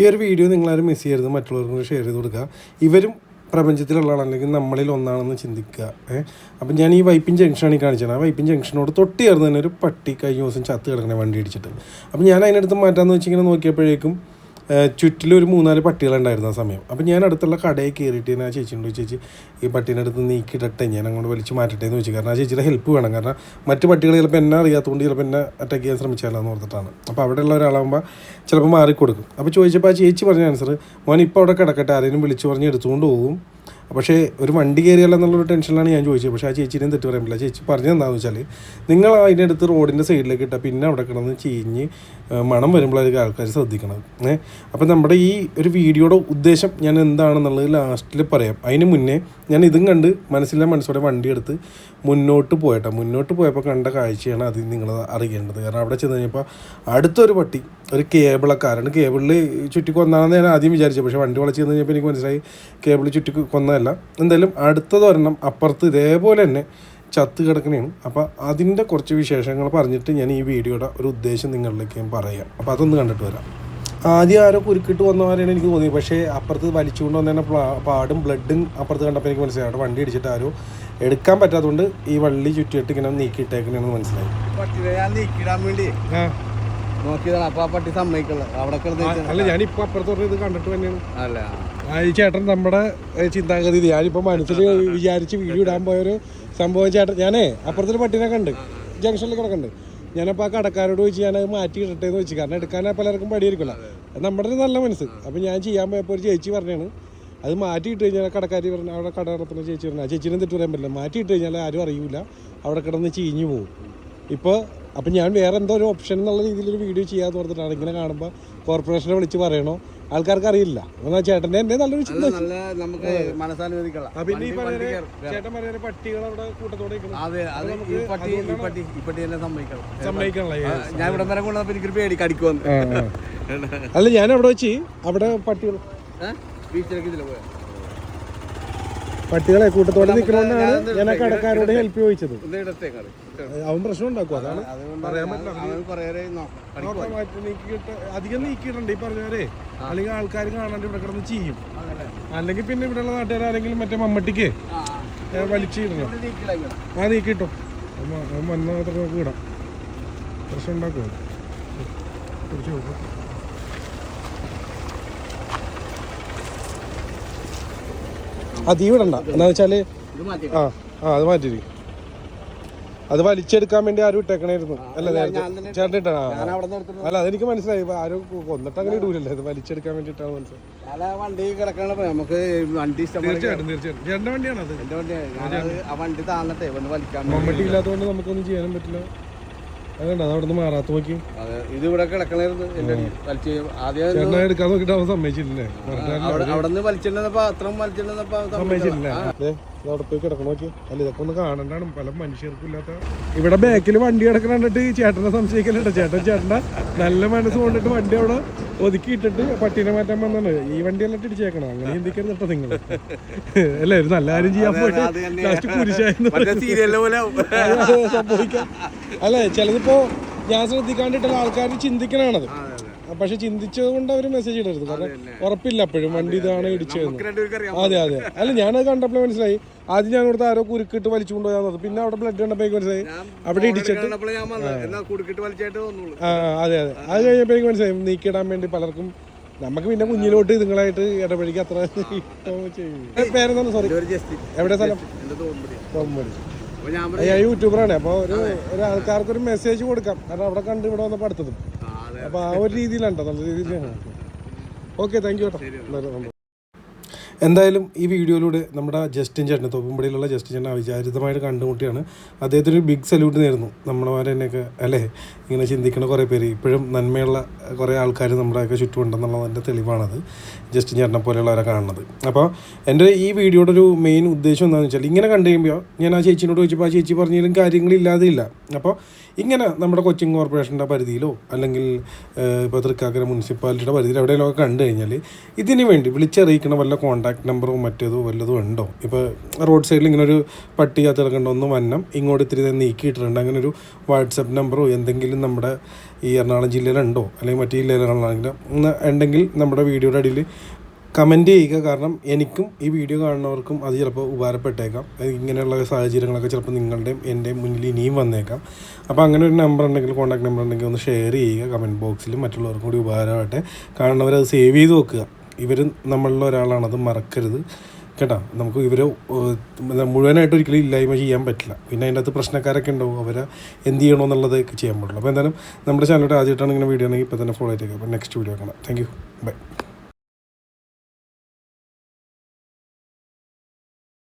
ഈ ഒരു വീഡിയോ നിങ്ങളാരും മിസ് ചെയ്യരുത് മറ്റുള്ളവർക്കും ഷെയർ ചെയ്ത് കൊടുക്കുക. ഇവരും പ്രപഞ്ചത്തിലുള്ളതാണ് അല്ലെങ്കിൽ നമ്മളിൽ ഒന്നാണെന്ന് ചിന്തിക്കുക. ഏഹ് അപ്പം ഞാൻ ഈ വൈപ്പിൻ ജംഗ്ഷനാണ് ഈ കാണിച്ചത്. ആ വൈപ്പിൻ ജംഗ്ഷനോട് തൊട്ട് ചേർന്ന് തന്നെ ഒരു പട്ടി കഴിഞ്ഞ ദിവസം ചത്ത് കിടക്കണേ വണ്ടി ഇടിച്ചിട്ട്. അപ്പം ഞാൻ അതിനടുത്ത് മാറ്റാമെന്ന് വെച്ചിങ്ങനെ നോക്കിയപ്പോഴേക്കും ചുറ്റിലൊരു മൂന്നാൽ പട്ടികളുണ്ടായിരുന്നു ആ സമയം. അപ്പം ഞാൻ അടുത്തുള്ള കടയിൽ കയറിയിട്ട് ഞാൻ ആ ചേച്ചിയോട് ചേച്ചി ഈ പട്ടീന്റെ അടുത്ത് നീക്കിയിട്ടെ ഞാൻ അങ്ങോട്ട് വലിച്ചു മാറ്റട്ടെ എന്ന് ചോദിച്ചു. കാരണം ആ ചേച്ചിയുടെ ഹെൽപ്പ് വേണം. കാരണം മറ്റു പട്ടികൾ ചിലപ്പോൾ എന്നെ അറിയാത്തതുകൊണ്ട് ചിലപ്പോൾ എന്നെ അറ്റാക്ക് ചെയ്യാൻ ശ്രമിച്ചാലോ എന്ന് ഓർത്തിട്ടാണ്. അപ്പോൾ അവിടെയുള്ള ഒരാളാകുമ്പോൾ ചിലപ്പോൾ മാറിക്കൊടുക്കും. അപ്പോൾ ചോദിച്ചപ്പോൾ ആ ചേച്ചി പറഞ്ഞ ആൻസർ മോൻ ഇപ്പോൾ അവിടെ കിടക്കട്ടെ. ആരെങ്കിലും വിളിച്ചു പറഞ്ഞ് എടുത്തുകൊണ്ട് പോകും പക്ഷേ ഒരു വണ്ടി കയറിയല്ല എന്നുള്ളൊരു ടെൻഷനിലാണ് ഞാൻ ചോദിച്ചത്. പക്ഷേ ആ ചേച്ചിനെയും തെറ്റ് പറയാൻ പറ്റില്ല. ചേച്ചി പറഞ്ഞു എന്താണെന്ന് വെച്ചാൽ നിങ്ങൾ അതിന്റെ അടുത്ത് റോഡിന്റെ സൈഡിലേക്ക് ഇട്ടാൽ പിന്നെ അവിടെ കിടന്ന് ചീഞ്ഞ് മണം വരുമ്പോഴായിരിക്കും ആൾക്കാർ ശ്രദ്ധിക്കണം ഏഹ് അപ്പം നമ്മുടെ ഈ ഒരു വീഡിയോയുടെ ഉദ്ദേശം ഞാൻ എന്താണെന്നുള്ളത് ലാസ്റ്റിൽ പറയാം. അതിന് മുന്നേ ഞാൻ ഇതും കണ്ട് മനസ്സിലെ മനസ്സോടെ വണ്ടി എടുത്ത് മുന്നോട്ട് പോയട്ടെ. മുന്നോട്ട് പോയപ്പോൾ കണ്ട കാഴ്ചയാണ് അത് നിങ്ങൾ അറിയേണ്ടത്. കാരണം അവിടെ ചെന്ന് കഴിഞ്ഞപ്പോൾ അടുത്തൊരു പട്ടി ഒരു കേബിളക്കാരാണ് കേബിളിൽ ചുറ്റി കൊന്നാണെന്ന് ഞാൻ ആദ്യം വിചാരിച്ചത് പക്ഷേ വണ്ടി വളച്ച് ചെന്ന് കഴിഞ്ഞപ്പോൾ എനിക്ക് മനസ്സിലായി കേബിൾ ചുറ്റി കൊന്നതല്ല എന്തായാലും അടുത്തതൊരെണ്ണം അപ്പുറത്ത് ഇതേപോലെ തന്നെ ചത്ത് കിടക്കണേണ് അപ്പോൾ അതിന്റെ കുറച്ച് വിശേഷങ്ങൾ പറഞ്ഞിട്ട് ഞാൻ ഈ വീഡിയോയുടെ ഒരു ഉദ്ദേശം നിങ്ങളിലേക്ക് ഞാൻ പറയാം. അപ്പോൾ അതൊന്ന് കണ്ടിട്ട് വരാം. ആദ്യം ആരോ കുരുക്കിട്ട് വന്നവരെയാണ് എനിക്ക് തോന്നിയത്. പക്ഷേ അപ്പുറത്ത് വലിച്ചുകൊണ്ട് വന്നതിനെ പാടും ബ്ലഡും അപ്പുറത്ത് കണ്ടപ്പോൾ എനിക്ക് മനസ്സിലായി. അവിടെ വണ്ടി ഇടിച്ചിട്ട് ആരോ എടുക്കാൻ പറ്റാത്തതുകൊണ്ട് ഈ വള്ളി ചുറ്റിയിട്ട് ഇങ്ങനെ നീക്കിയിട്ടേക്കണെന്ന് മനസ്സിലായി. പട്ടിനെ ഞാൻ നീക്കിടാൻ വേണ്ടി. നോക്കിയതാണ്. അപ്പൊ ആ പട്ടി സമ്മതിക്കുള്ള. അവിടെ അല്ല ഞാനിപ്പോ അപ്പുറത്ത് പറഞ്ഞത് ഇത് കണ്ടിട്ട് തന്നെയാണ്. അല്ല. ഈ ചേട്ടൻ നമ്മുടെ ചിന്താഗതി ഞാനിപ്പോ ഞാനിപ്പോൾ മനസ്സിൽ വിചാരിച്ച് വീഡിയോ ഇടാൻ പോയൊരു സംഭവം ചേട്ടൻ ഞാനേ അപ്പുറത്തൊരു പട്ടിനെ കണ്ട് ജംഗ്ഷനിൽ കിടക്കണ്ട് ഞാനപ്പോൾ ആ കടക്കാരോട് ചോദിച്ച് ഞാനത് മാറ്റി ഇടട്ടെ എന്ന് വെച്ച് കാരണം എടുക്കാൻ പലർക്കും പടിയായിരിക്കില്ല അത് നമ്മുടെ ഒരു നല്ല മനസ്സ്. അപ്പോൾ ഞാൻ ചെയ്യാൻ പോയപ്പോൾ ഒരു ചേച്ചി പറഞ്ഞാണ് അത് മാറ്റി ഇട്ട് കഴിഞ്ഞാൽ കടക്കാരി പറഞ്ഞു അവിടെ കട നടത്തുന്ന ചേച്ചി പറഞ്ഞു ആ ചേച്ചിനെ തെറ്റ് പറയാൻ പറ്റില്ല. മാറ്റി ഇട്ട് കഴിഞ്ഞാൽ ആരും അറിയില്ല അവിടെ കിടന്ന് ചീഞ്ഞു പോകും ഇപ്പോൾ അപ്പം ഞാൻ വേറെ എന്തോ ഒരു ഓപ്ഷൻ എന്നുള്ള രീതിയിൽ ഒരു വീഡിയോ ചെയ്യാന്ന് പറഞ്ഞിട്ടാണ്. ഇങ്ങനെ കാണുമ്പോൾ കോർപ്പറേഷനെ വിളിച്ച് പറയണോ? ആൾക്കാർക്ക് അറിയില്ല. എന്നാൽ ചേട്ടന്റെ എന്റെ നല്ലൊരു ചിന്ത അല്ല നല്ല നമുക്ക് മനസ്സാനുവദിക്കള ആ, പിന്നെ ഈ പറയുന്ന ചേട്ടൻ പറയുന്ന പട്ടികൾ അവിടെ കൂട്ടത്തോടെ ഞാൻ ഇവിടെ വരെ കൊണ്ടുവന്നപ്പോ എനിക്കൊരു പേടി കടിക്കുവന്ന് അല്ല ഞാൻ അവിടെ വെച്ച് അവിടെ പട്ടികൾ ബീച്ചിലേക്ക് പട്ടികളെ കൂട്ടത്തോടെ നിൽക്കണമെന്നാണ് ഞാൻ ആ കടക്കാരോട് ഹെൽപ്പ് ചോദിച്ചത്. അവൻ പ്രശ്നം ഉണ്ടാക്കും അതാണ് പറയാൻ പറ്റില്ല. അധികം നീക്കിയിട്ടുണ്ട് ഈ പറഞ്ഞവരെ. അല്ലെങ്കിൽ ആൾക്കാർ കാണാണ്ട് ഇവിടെ കിടന്ന് ചെയ്യും അല്ലെങ്കിൽ പിന്നെ ഇവിടെയുള്ള നാട്ടുകാർ ആരെങ്കിലും മറ്റേ മമ്മട്ടിക്ക് വലിച്ചിടണം? ആ നീക്കിട്ടോ അവൻ വന്ന മാത്രം നമുക്ക് വിടാം പ്രശ്നം ഉണ്ടാക്കുമോ? തിരിച്ചു നോക്കും ആ തീ വിടണ്ട. എന്താ വെച്ചാൽ ഇത് മാറ്റി ആ ആ അത് മാറ്റി അത് വലിച്ചെടുക്കാൻ വേണ്ടി ആരും ഇട്ടേക്കണായിരുന്നു. അല്ല നേരത്തെ ചേട്ടൻ ഇട്ടാ അല്ല അതെനിക്ക് മനസ്സിലായി. ഇപ്പൊ ആരും കൊന്നിട്ട് അങ്ങനെ ഇടൂലല്ലേ. അത് വലിച്ചെടുക്കാൻ വേണ്ടിയിട്ടാണ് മനസ്സിലായി വണ്ടി കിടക്കണ നമുക്ക് വണ്ടി ഇഷ്ടം പോലെ തീർച്ചയായിട്ടും തീർച്ചയായിട്ടും. ചേട്ടന്റെ വണ്ടിയാണ്. അത് ആ വണ്ടി വലിക്കാൻ വേണ്ടി. മമ്മട്ടി ഇല്ലാത്തതുകൊണ്ട് നമുക്കൊന്നും ചെയ്യാനും പറ്റില്ല. അതുകൊണ്ട് അത് അവിടെ നിന്ന് മാറാത്ത അതെ ഇത് ഇവിടെ കിടക്കണായിരുന്നു എന്റെ അടിയിൽ. വലിച്ച് ആദ്യം എടുക്കാൻ നോക്കിയിട്ട് അവൻ സമ്മതിച്ചില്ലേ അവിടെ നിന്ന് വലിച്ചിട്ടുണ്ടെന്നപ്പോ അത്രയും വലിച്ചിട്ടുണ്ടെന്നപ്പോ സമ്മതിച്ചില്ല അവിടെ പോയി കിടക്കണം നോക്കി അല്ല ഇതൊക്കെ ഒന്ന് കാണണ്ടാണ്. പല മനുഷ്യർക്കും ഇല്ലാത്ത ഇവിടെ ബാക്കിൽ വണ്ടി കിടക്കണ കണ്ടിട്ട് ചേട്ടനെ സംശയിക്കലുണ്ട്. ചേട്ടൻ ചേട്ടന്റെ നല്ല മനസ്സ് കൊണ്ടിട്ട് വണ്ടി അവിടെ ഒതുക്കി ഇട്ടിട്ട് പട്ടീനെ മാറ്റാൻ വന്നാണ്. ഈ വണ്ടി എല്ലാം ഇടിച്ചേക്കണം? അങ്ങനെ ചിന്തിക്കരുത് കേട്ടോ നിങ്ങൾ. അല്ലേ ഒരു നല്ല കാര്യം ചെയ്യാൻ പോയിട്ട് ലാസ്റ്റ് കുരിശായിരുന്നു. സംഭവിക്കാം. അല്ലേ ചിലതിപ്പോ ഞാൻ ശ്രദ്ധിക്കാണ്ടിട്ടുള്ള ആൾക്കാർ ചിന്തിക്കണാണത്. പക്ഷെ ചിന്തിച്ചത് കൊണ്ട് അവർ മെസ്സേജ് ഇടരുത്. കാരണം ഉറപ്പില്ല അപ്പോഴും വണ്ടി ഇതാണ് അറിയാം അതെ അതെ. അല്ല ഞാനത് കണ്ടപ്പോൾ മനസ്സിലായി. ആദ്യം ഞാൻ ഇവിടുത്തെ ആരോ കുരുക്കിട്ട് വലിച്ചു കൊണ്ടുപോയാൽ പിന്നെ അവിടെ ബ്ലഡ് കണ്ടപ്പോൾ എനിക്ക് മനസ്സിലായി. അവിടെ ഇടിച്ചിട്ട് ആ. അതെ അതെ. അത് കഴിഞ്ഞപ്പോൾ എനിക്ക് മനസ്സിലായി. നീക്കിടാൻ വേണ്ടി പലർക്കും നമുക്ക് പിന്നെ കുഞ്ഞിലോട്ട് ഇതുങ്ങളായിട്ട് ഇടപഴകി അത്ര പേരെന്താണ്? സോറി എവിടെ സ്ഥലം? ഞാൻ യൂട്യൂബറാണ്. അപ്പോൾ ഒരു ആൾക്കാർക്ക് ഒരു മെസ്സേജ് കൊടുക്കാം. കാരണം അവിടെ കണ്ട് ഇവിടെ വന്നപ്പോൾ അടുത്തതും. അപ്പോൾ ആ ഒരു രീതിയിലാണ് കേട്ടോ നല്ല രീതിയിലാണ് ഓക്കെ താങ്ക് യു കേട്ടോ എന്തായാലും ഈ വീഡിയോയിലൂടെ നമ്മുടെ ജസ്റ്റിൻ ചേട്ടൻ തോപ്പുംപടിയിലുള്ള ജസ്റ്റിൻ ചേട്ടൻ അവിചാരിതമായിട്ട് കണ്ടുമുട്ടിയാണ്. അദ്ദേഹത്തിന് ഒരു ബിഗ് സല്യൂട്ട് നേരുന്നു. നമ്മളമാരെ തന്നെയൊക്കെ അല്ലേ? ഇങ്ങനെ ചിന്തിക്കുന്ന കുറേ പേര്. ഇപ്പോഴും നന്മയുള്ള കുറേ ആൾക്കാർ നമ്മുടെയൊക്കെ ചുറ്റുമുണ്ടെന്നുള്ളതിന്റെ തെളിവാണത്. ജസ്റ്റിൻ ചേട്ടനെ പോലെയുള്ളവരെ കാണുന്നത്. അപ്പോൾ എന്റെ ഈ വീഡിയോയുടെ ഒരു മെയിൻ ഉദ്ദേശം എന്താണെന്ന് വെച്ചാൽ ഇങ്ങനെ കണ്ടു കഴിയുമ്പോൾ ഞാൻ ആ ചേച്ചിനോട് ചോദിച്ചപ്പോൾ ആ ചേച്ചി പറഞ്ഞാലും കാര്യങ്ങളില്ലാതെ ഇല്ല അപ്പോൾ ഇങ്ങനെ നമ്മുടെ കൊച്ചിൻ കോർപ്പറേഷന്റെ പരിധിയിലോ അല്ലെങ്കിൽ ഇപ്പോൾ തൃക്കാക്കര മുനിസിപ്പാലിറ്റിയുടെ പരിധിയിലോ എവിടെയെങ്കിലും ഒക്കെ കണ്ടു കഴിഞ്ഞാൽ ഇതിനു വേണ്ടി വിളിച്ചറിയിക്കണ വല്ല കോണ്ടാക്ട് കോൺടാക്ട് നമ്പറോ മറ്റേതോ വല്ലതും ഉണ്ടോ? ഇപ്പോൾ റോഡ് സൈഡിൽ ഇങ്ങനെ ഒരു പട്ടി അത് കിടക്കേണ്ട ഒന്ന് വന്നം. ഇങ്ങോട്ട് ഇത്തിരി നേരം നീക്കിയിട്ടിട്ടുണ്ട്. അങ്ങനെ ഒരു വാട്സപ്പ് നമ്പറോ എന്തെങ്കിലും നമ്മുടെ ഈ എറണാകുളം ജില്ലയിലുണ്ടോ അല്ലെങ്കിൽ മറ്റു ജില്ലയിലാണെങ്കിലും ഉണ്ടെങ്കിൽ നമ്മുടെ വീഡിയോയുടെ അടിയിൽ കമന്റ് ചെയ്യുക. കാരണം എനിക്കും ഈ വീഡിയോ കാണുന്നവർക്കും അത് ചിലപ്പോൾ ഉപകാരപ്പെട്ടേക്കാം. ഇങ്ങനെയുള്ള സാഹചര്യങ്ങളൊക്കെ ചിലപ്പോൾ നിങ്ങളുടെയും എന്റെയും മുന്നിൽ ഇനിയും വന്നേക്കാം. അപ്പോൾ അങ്ങനെ ഒരു നമ്പർ ഉണ്ടെങ്കിൽ കോൺടാക്ട് നമ്പർ ഉണ്ടെങ്കിൽ ഒന്ന് ഷെയർ ചെയ്യുക. കമന്റ് ബോക്സിൽ മറ്റുള്ളവർക്കും കൂടി ഉപകാരമാവട്ടെ കാണുന്നവർ അത് സേവ് ചെയ്ത് വെക്കുക. ഇവർ നമ്മളിൽ ഒരാളാണ് അത് മറക്കരുത്. കേട്ടോ? നമുക്ക് ഇവരെ മുഴുവനായിട്ട് ഒരിക്കലും ഇല്ലായ്മ ചെയ്യാൻ പറ്റില്ല. പിന്നെ അതിന്റെ അകത്ത് പ്രശ്നക്കാരൊക്കെ ഉണ്ടാവും. അവരെ എന്ത് ചെയ്യണമെന്നുള്ളതൊക്കെ ചെയ്യാൻ പാടുള്ളൂ അപ്പോൾ എന്തായാലും നമ്മുടെ ചാനലിൽ ആദ്യമായിട്ടാണ് ഇങ്ങനെ വീഡിയോ ആണെങ്കിൽ ഇപ്പോൾ തന്നെ ഫോളോ ചെയ്തേക്കുക അപ്പോൾ നെക്സ്റ്റ് വീഡിയോ കാണാം. Thank you bye